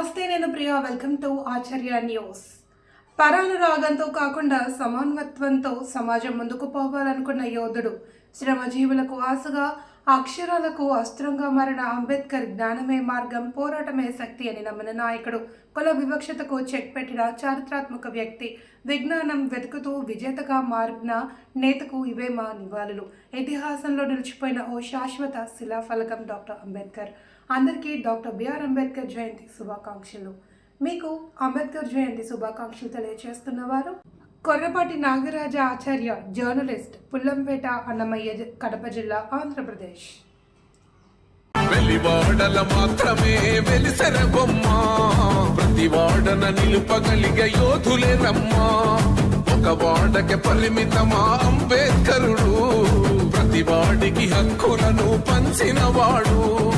నమస్తే నేను Priya. Welcome to Acharya News. పరాల రాగంతో కాకుండా సమానత్వంతో సమాజం ముందుకు పోవాలనుకున్న యోధుడు శ్రమజీవులకు ఆశగా అక్షరాలకు అస్త్రంగా మారిన అంబేద్కర్ జ్ఞానమే మార్గం పోరాటమే శక్తి అని నమ్మిన నాయకుడు కుల వివక్షతకు చెక్ పెట్టిన చారిత్రాత్మక వ్యక్తి విజ్ఞానం వెతుకుతూ విజేతగా మారిన నేతకు ఇవే మా నివాళులు. ఇతిహాసంలో నిలిచిపోయిన ఓ శాశ్వత శిలాఫలకం డాక్టర్ అంబేద్కర్. అందరికీ డాక్టర్ బిఆర్ అంబేద్కర్ జయంతి శుభాకాంక్షలు. మీకు అంబేద్కర్ జయంతి శుభాకాంక్షలు తెలియజేస్తున్న వారు కొర్రపాటి నాగరాజ ఆచార్య జర్నలిస్ట్ పుల్లంపేట అన్నమయ్య కడప జిల్లా ఆంధ్రప్రదేశ్. వెలివాడల మాత్రమే వెలిసెర బొమ్మ ప్రతి వాడన నిలుపగలిగే యోధులే రమ్మా. ఒక వాడకి పరిమితమా అంబేద్కరుడు. ప్రతి వాడికి హక్కులను పంచినవాడు.